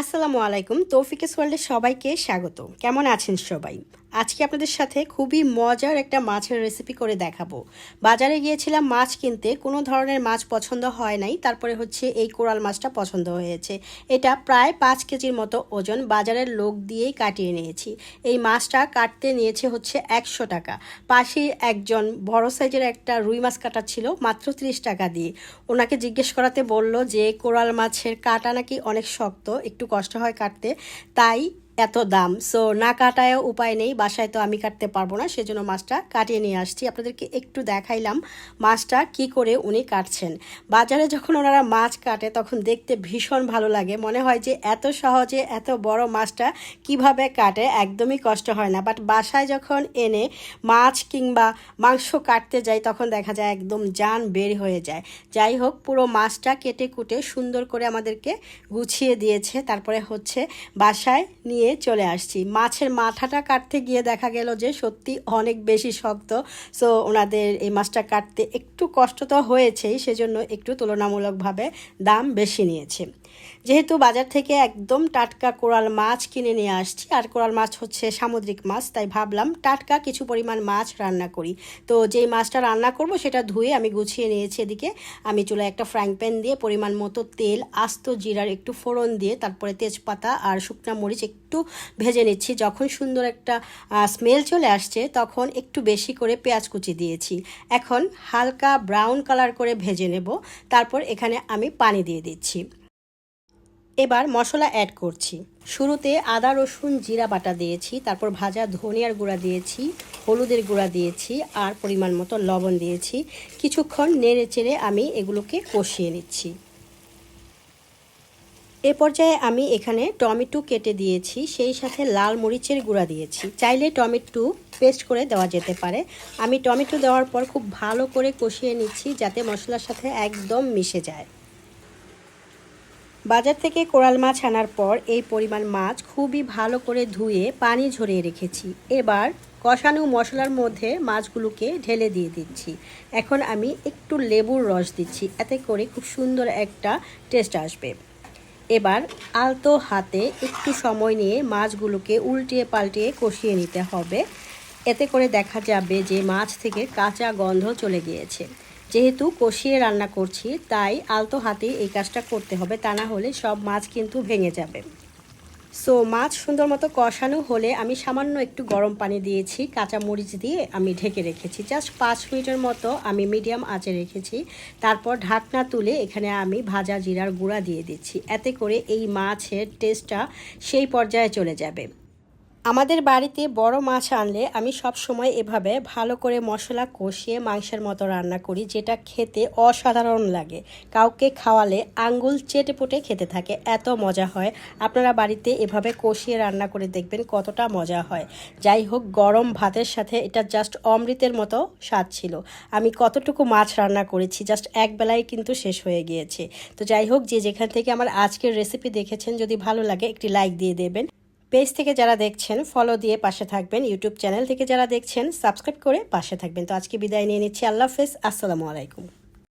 আসসালামু আলাইকুম তৌফিকেস ওয়ার্ল্ডে সবাইকে স্বাগত। কেমন আছেন সবাই? আজকে আপনাদের সাথে খুবই মজার একটা মাছের রেসিপি করে দেখাবো। বাজারে গিয়েছিলাম মাছ কিনতে, কোনো ধরনের মাছ পছন্দ হয় নাই, তারপরে হচ্ছে এই কোরাল মাছটা পছন্দ হয়েছে। এটা প্রায় পাঁচ কেজির মতো ওজন বাজারের লোক দিয়েই কাটিয়ে নিয়েছি। এই মাছটা কাটতে নিয়েছে হচ্ছে একশো টাকা। পাশে একজন বড় সাইজের একটা রুই মাছ কাটা ছিল, মাত্র ত্রিশ টাকা দিয়ে। ওনাকে জিজ্ঞেস করাতে বলল যে, কোরাল মাছের কাটা নাকি অনেক শক্ত, একটু কষ্ট হয় কাটতে, তাই এত দাম। সো না কাটায়ও উপায় নেই, বাসায় তো আমি কাটতে পারব না, সেজন্য মাছটা কাটিয়ে নিয়ে আসছি। আপনাদেরকে একটু দেখাইলাম মাছটা কি করে উনি কাটছেন। বাজারে যখন ওনারা মাছ কাটে, তখন দেখতে ভীষণ ভালো লাগে। মনে হয় যে এত সহজে এত বড় মাছটা কীভাবে কাটে, একদমই কষ্ট হয় না। বাট বাসায় যখন এনে মাছ কিংবা মাংস কাটতে যাই, তখন দেখা যায় একদম জান বের হয়ে যায়। যাই হোক, পুরো মাছটা কেটে কুটে সুন্দর করে আমাদেরকে গুছিয়ে দিয়েছে। তারপরে হচ্ছে বাসায় নিয়ে চলে আসছি। মাছের মাথাটা কাটতে গিয়ে দেখা গেল যে সত্যি অনেক বেশি শক্ত। সো ওনাদের এই মাছটা কাটতে একটু কষ্ট তো হয়েছেই, সেজন্য একটু তুলনামূলকভাবে দাম বেশি নিয়েছে। যেহেতু বাজার থেকে একদম টাটকা কোরাল মাছ কিনে নিয়ে আসছি, আর কোরাল মাছ হচ্ছে সামুদ্রিক মাছ, তাই ভাবলাম টাটকা কিছু পরিমাণ মাছ রান্না করি। তো যেই মাছটা রান্না করব সেটা ধুয়ে আমি গুছিয়ে নিয়েছি এদিকে। আমি চুলায় একটা ফ্রাইং প্যান দিয়ে পরিমাণ মতো তেল, আস্ত জিরার একটু ফোড়ন দিয়ে তারপরে তেজপাতা আর শুকনা মরিচ একটু ভেজে নিচ্ছি। যখন সুন্দর একটা স্মেল চলে আসছে তখন একটু বেশি করে পেঁয়াজ কুচি দিয়েছি। এখন হালকা ব্রাউন কালার করে ভেজে নেব। তারপর এখানে আমি পানি দিয়ে দিচ্ছি। এবার মশলা অ্যাড করছি। শুরুতে আদা, রসুন, জিরা বাটা দিয়েছি, তারপর ভাজা ধনিয়ার গুঁড়া দিয়েছি, হলুদের গুঁড়া দিয়েছি আর পরিমাণ মতো লবণ দিয়েছি। কিছুক্ষণ নেড়ে চেড়ে আমি এগুলোকে কষিয়ে নিচ্ছি। এ পর্যায়ে আমি এখানে টমেটো কেটে দিয়েছি, সেই সাথে লাল মরিচের গুঁড়া দিয়েছি। চাইলে টমেটো পেস্ট করে দেওয়া যেতে পারে। আমি টমেটো দেওয়ার পর খুব ভালো করে কষিয়ে নিচ্ছি যাতে মশলার সাথে একদম মিশে যায়। বাজার থেকে কোরাল মাছ আনার পর এই পরিমাণ মাছ খুবই ভালো করে ধুয়ে পানি ঝরিয়ে রেখেছি। এবার কষানো মশলার মধ্যে মাছগুলোকে ঢেলে দিয়ে দিচ্ছি। এখন আমি একটু লেবুর রস দিচ্ছি, এতে করে খুব সুন্দর একটা টেস্ট আসবে। এবার আলতো হাতে একটু সময় নিয়ে মাছগুলোকে উল্টিয়ে পাল্টিয়ে কষিয়ে নিতে হবে। এতে করে দেখা যাবে যে মাছ থেকে কাঁচা গন্ধ চলে গিয়েছে। যেহেতু কষিয়ে রান্না করছি, তাই আলতো হাতে এই কাজটা করতে হবে। তা না হলে সব মাছ কিন্তু ভেঙে যাবে। সো মাছ সুন্দর মতো কষানো হলে আমি সামান্য একটু গরম পানি দিয়েছি, কাঁচা মরিচ দিয়ে আমি ঢেকে রেখেছি। জাস্ট পাঁচ মিনিটের মতো আমি মিডিয়াম আঁচে রেখেছি। তারপর ঢাকনা তুলে এখানে আমি ভাজা জিরার গুঁড়া দিয়ে দিচ্ছি। এতে করে এই মাছের টেস্টটা সেই পর্যায়ে চলে যাবে। আমাদের বাড়িতে বড় মাছ আনলে আমি সব সময় এভাবে ভালো করে মশলা কষিয়ে মাংসের মতো রান্না করি, যেটা খেতে অসাধারণ লাগে। কাউকে খাওয়ালে আঙ্গুল চেটে পুটে খেতে থাকে, এত মজা হয়। আপনারা বাড়িতে এভাবে কষিয়ে রান্না করে দেখবেন কতটা মজা হয়। যাই হোক, গরম ভাতের সাথে এটা জাস্ট অমৃতের মতো স্বাদ ছিল। আমি কতটুকু মাছ রান্না করেছি জাস্ট এক বেলায় কিন্তু শেষ হয়ে গিয়েছে। তো যাই হোক, যে যেখান থেকে আমার আজকের রেসিপি দেখেছেন, যদি ভালো লাগে একটি লাইক দিয়ে দেবেন। পেজ থেকে যারা দেখছেন ফলো দিয়ে পাশে থাকবেন ইউটিউব চ্যানেল থেকে যারা দেখছেন সাবস্ক্রাইব করে পাশে থাকবেন। তো আজকে বিদায় নিয়ে নিচ্ছি। আল্লাহ হাফেজ। আসসালামু আলাইকুম।